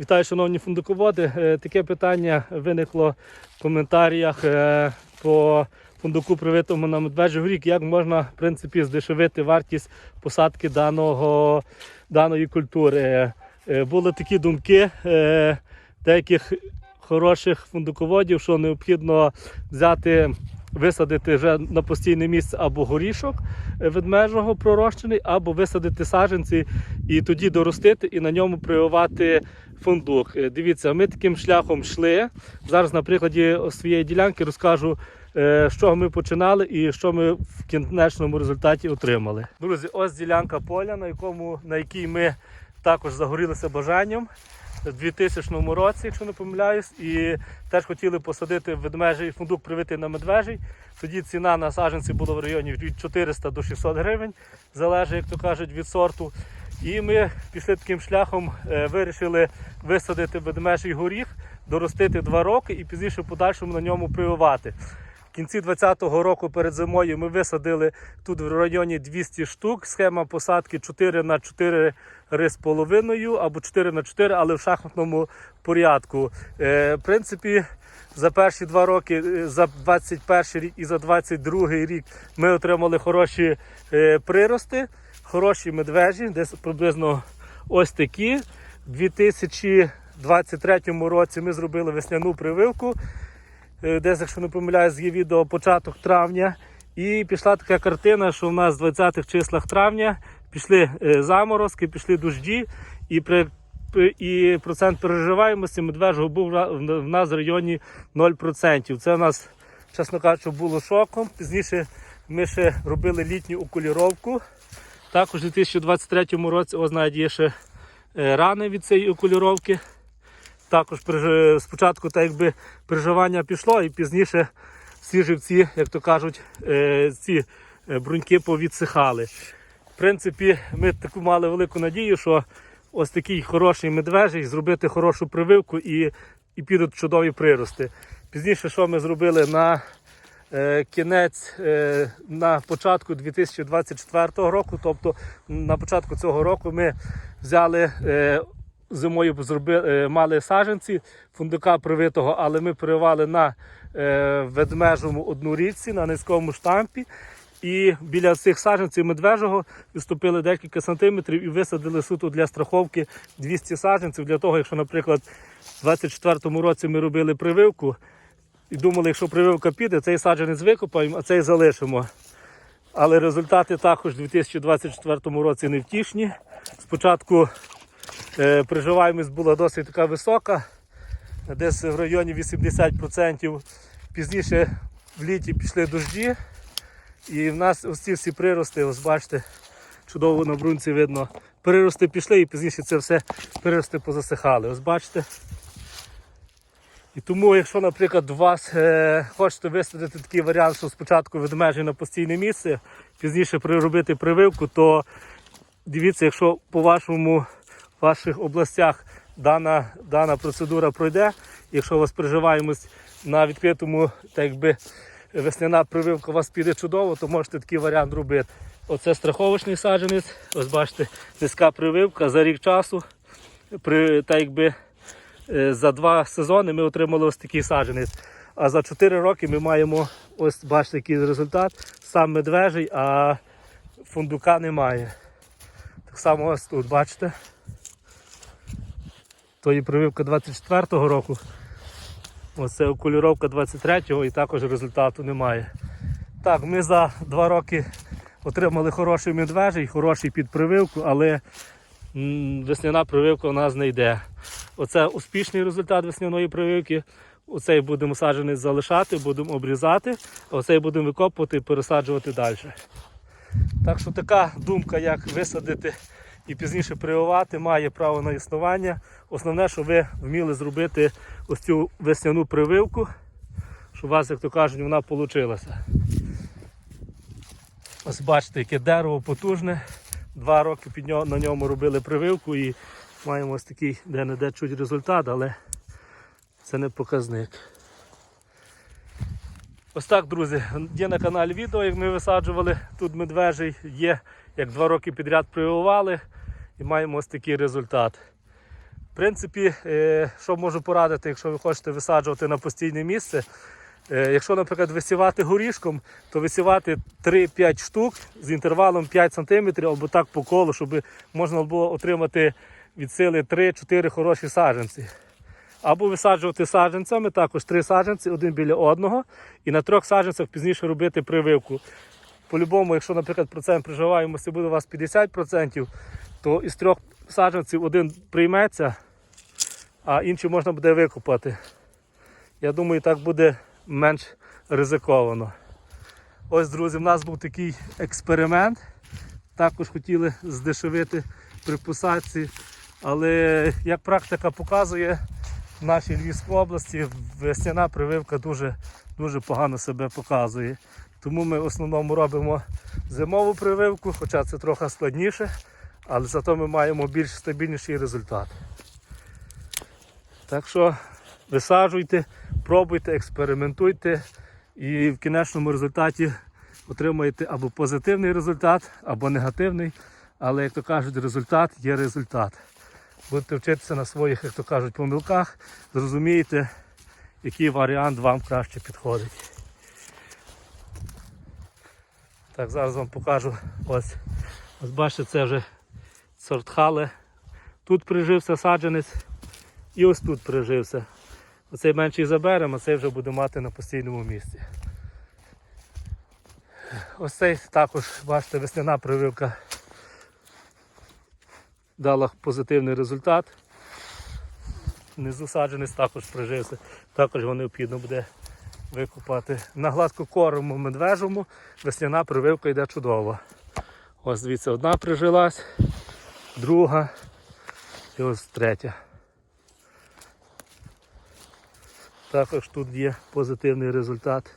Вітаю, шановні фундуководи. Е, Таке питання виникло в коментарях е, по фундуку привитому на медвежий рік. Як можна в принципі здешевити вартість посадки даного, даної культури? Е, Були такі думки деяких хороших фундуководів, що необхідно взяти. Висадити вже на постійне місце або горішок е, ведмежого пророщений, або висадити саджанці і тоді доростити і на ньому прививати фундук. Е, Дивіться, ми таким шляхом йшли. Зараз на прикладі своєї ділянки розкажу, е, чого ми починали і що ми в кінечному результаті отримали. Друзі, ось ділянка поля, на якому на якій ми також загорілися бажанням. У 2000 році, якщо не помиляюсь, і теж хотіли посадити ведмежий фундук привити на медвежий. Тоді ціна на саджанці була в районі від 400 до 600 гривень, залежить, як то кажуть, від сорту. І ми пішли таким шляхом, е, вирішили висадити ведмежий горіх, доростити 2 роки і пізніше в подальшому на ньому прививати. В кінці 2020 року перед зимою ми висадили тут в районі 200 штук. Схема посадки 4 на 4 з половиною або 4 на 4, але в шахматному порядку. Е, в принципі, за перші два роки, е, за 21 рік і за 22 рік ми отримали хороші е, прирости, хороші медвежі, десь приблизно ось такі. У 2023 році ми зробили весняну прививку. Е, Десь, якщо не помиляюсь, є відео початок травня. І пішла така картина, що в нас в 20-х числах травня пішли е, заморозки, пішли дожді, і при і процент переживаємості медвежого був в в нас в районі 0%. Це у нас, чесно кажучи, було шоком. Пізніше ми ще робили літню окуліровку. Також у 2023 році, ось навіть є ще е, рани від цієї окуліровки. Також спочатку так якби переживання пішло, і пізніше всі живці, як то кажуть, е, ці е, бруньки повідсихали. В принципі, ми таку мали велику надію, що ось такий хороший медвежий, зробити хорошу прививку і, і підуть чудові прирости. Пізніше, що ми зробили на е, кінець, на початку 2024 року, тобто на початку цього року ми взяли. Зимою зробили, е, мали саджанці фундука привитого, але ми прививали на е, ведмежому однорічці, на низькому штампі. І біля цих саджанців медвежого відступили декілька сантиметрів і висадили суто для страховки 200 саджанців. Для того, якщо, наприклад, у 2024 році ми робили прививку і думали, якщо прививка піде, цей саджанець викопаємо, а цей залишимо. Але результати також у 2024 році невтішні. Спочатку приживаємість була досить така висока, десь в районі 80%. Пізніше в літі пішли дожді. І в нас ось ці всі прирости, ось бачите, чудово на брунці видно. Прирости пішли і пізніше це все прирости позасихали. Ось бачите. І тому, якщо, наприклад, у вас е, хочете висадити такий варіант, що спочатку ведмежі на постійне місце, пізніше приробити прививку, то дивіться, якщо по вашому ваших областях дана, дана процедура пройде, якщо у вас приживаємось на відкритому, так якби весняна прививка у вас піде чудово, то можете такий варіант робити. Оце страховочний саджанець, ось бачите, низька прививка за рік часу. При, так якби, е, за два сезони ми отримали ось такий саджанець. А за 4 роки ми маємо ось бачите, який результат. Сам медвежий, а фундука немає. Так само ось тут, бачите. То є прививка 24-го року. Оце окуліровка 23-го і також результату немає. Так, ми за два роки отримали хороший медвежий, хороший під прививку, але весняна прививка у нас не йде. Оце успішний результат весняної прививки. Оцей будемо саджанець залишати, будемо обрізати, а оцей будемо викопувати і пересаджувати далі. Так що така думка, як висадити і пізніше прививати, має право на існування. Основне, що ви вміли зробити ось цю весняну прививку, щоб у вас, як то кажуть, вона вийшла. Ось бачите, яке дерево потужне. Два роки під нього, на ньому робили прививку і маємо ось такий де-не-де чуть результат, але це не показник. Ось так, друзі, є на каналі відео, як ми висаджували тут медвежий, є як два роки підряд прививали і маємо ось такий результат. В принципі, е, що можу порадити, якщо ви хочете висаджувати на постійне місце. Е, Якщо, наприклад, висівати горішком, то висівати 3-5 штук з інтервалом 5 см або так по колу, щоб можна було отримати від сили 3-4 хороші саджанці. Або висаджувати саджанцями, також три саджанці, один біля одного, і на трьох саджанцях пізніше робити прививку. По-любому, якщо, наприклад, процент приживаємості буде у вас 50%, то із трьох саджанців один прийметься, а інший можна буде викопати. Я думаю, так буде менш ризиковано. Ось, друзі, в нас був такий експеримент. Також хотіли здешевити при посадці. Але як практика показує, в нашій Львівській області весняна прививка дуже, дуже погано себе показує. Тому ми в основному робимо зимову прививку, хоча це трохи складніше, але зато ми маємо більш стабільніший результат. Так що висаджуйте, пробуйте, експериментуйте і в кінечному результаті отримаєте або позитивний результат, або негативний. Але, як то кажуть, результат є результат. Будете вчитися на своїх, як то кажуть, помилках, зрозумієте, який варіант вам краще підходить. Так, зараз вам покажу. Ось, ось бачите, це вже сорт хале. Тут прижився саджанець і ось тут прижився. Оцей менший заберемо, а цей вже буде мати на постійному місці. Ось цей також, бачите, весняна прививка дала позитивний результат. Внизу саджанець також прижився, також його необхідно буде викопати. На гладкокорому медвежому весняна прививка йде чудово. Ось дивіться, одна прижилась, друга і ось третя. Також тут є позитивний результат.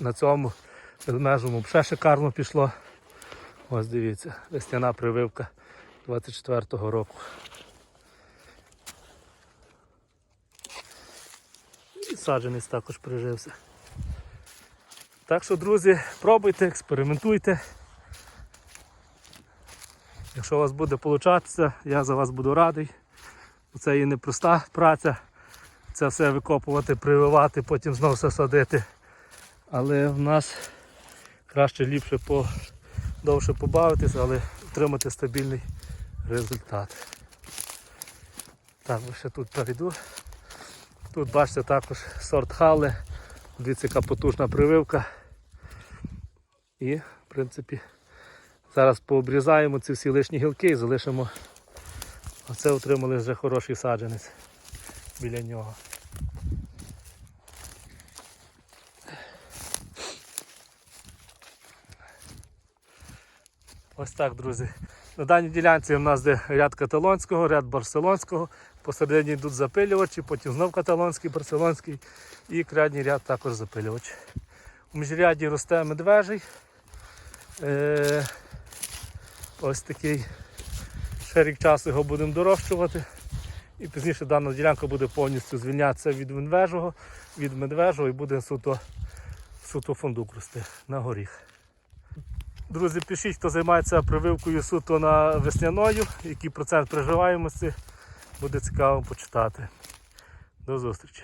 На цьому медвежому ще шикарно пішло. Ось дивіться, весняна прививка 24-го року. І саджанець також прижився. Так що, друзі, пробуйте, експериментуйте. Якщо у вас буде получатися, я за вас буду радий. Це і непроста праця. Це все викопувати, прививати, потім знову все садити. Але в нас краще ліпше по, довше побавитися, але отримати стабільний результат. Так, ще тут перейду. Тут бачите також сорт хале, дивіться, яка потужна прививка. І, в принципі, зараз пообрізаємо ці всі лишні гілки і залишимо. Оце отримали вже хороший саджанець біля нього. Ось так, друзі. На даній ділянці у нас де ряд каталонського, ряд барселонського. Посередині йдуть запилювачі, потім знов каталонський, барселонський і крайній ряд також запилювач. У міжряді росте медвежий. Е, ось такий. Ще рік часу його будемо дорощувати. І пізніше дана ділянка буде повністю звільнятися від медвежого, від медвежого і буде суто, суто фундук рости на горіх. Друзі, пишіть, хто займається прививкою суто на весняною, який процент приживаємості, буде цікаво почитати. До зустрічі!